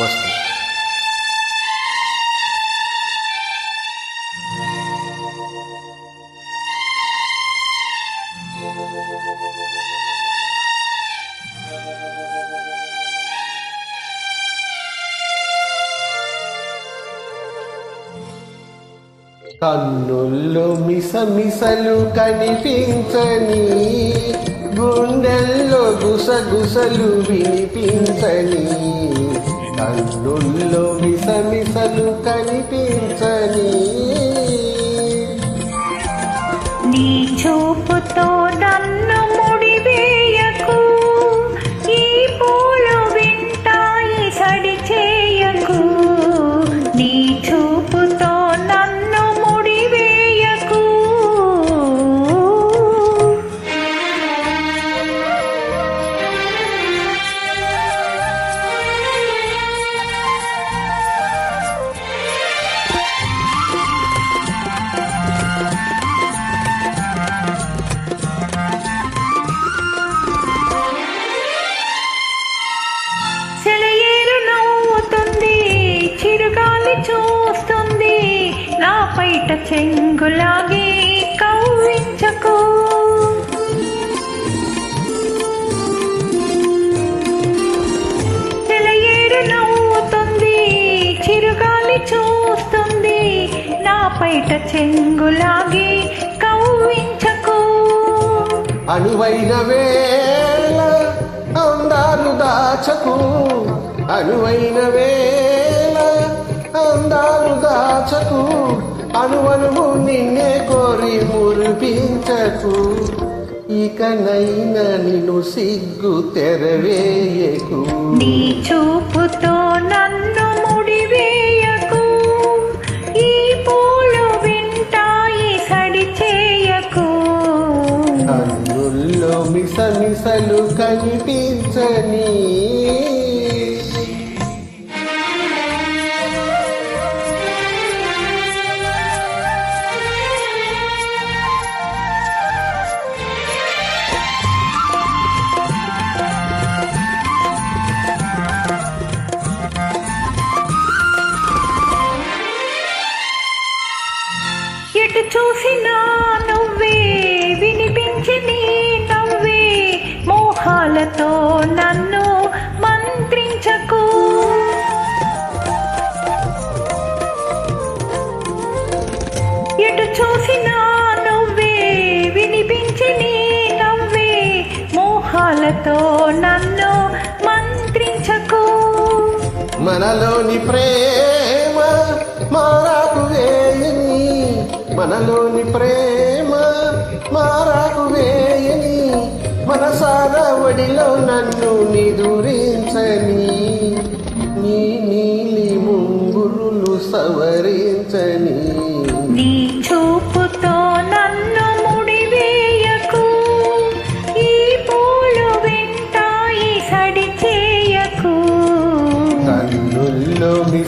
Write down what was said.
వస్తుంది. కన్నుల్లో మిసమిసలు కనిపించని గుండెల్లో గుసగుసలు వినిపించని కళ్ళుల్లో మిసమిసలు కనిపించని పైట చెంగులాగి కవ్వించకు. అనువైన వేళ అందాలు దాచకు. అనువైన వేళ అందాలు దాచకు. అనువనువు నిన్నే కోరి మురిపించకు. ఇకనైనా నిన్ను సిగ్గు తెరవేయకు. నీ చూపుతో నన్ను సమిసలు కనిపించని. ఎటు చూసినా చూసినా నువ్వే వినిపించి నీ నవ్వే. మోహాలతో నన్ను మంత్రించకు. మనలోని ప్రేమ మారాకు వేయని మనలోని ప్రేమ మారాకు వేయని మనసార ఒడిలో నన్ను నిదురించని. నీ నీలి ముంగురులు సవరించని.